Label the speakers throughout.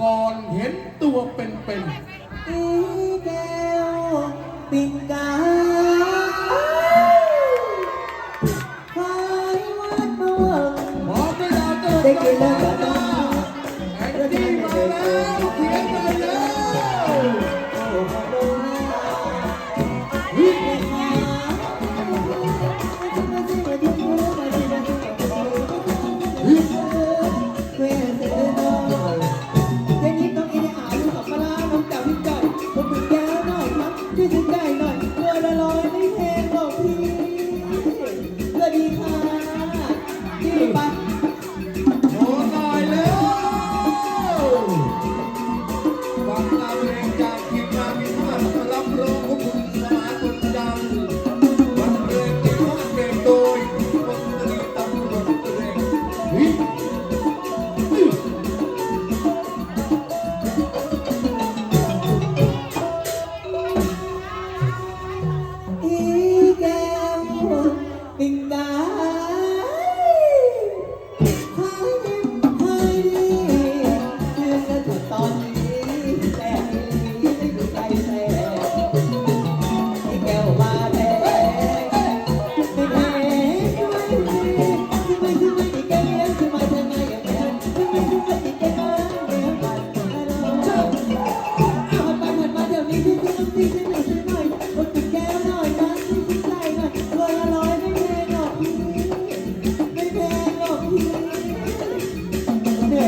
Speaker 1: ก่อนเห็นตัวเป็น
Speaker 2: เป็นอีแก้วปิ่
Speaker 1: นกา
Speaker 2: ไฟวัดมาเวิร์ก ได้กิล้วก็ต้อง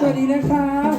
Speaker 2: สวัสดีนะครับ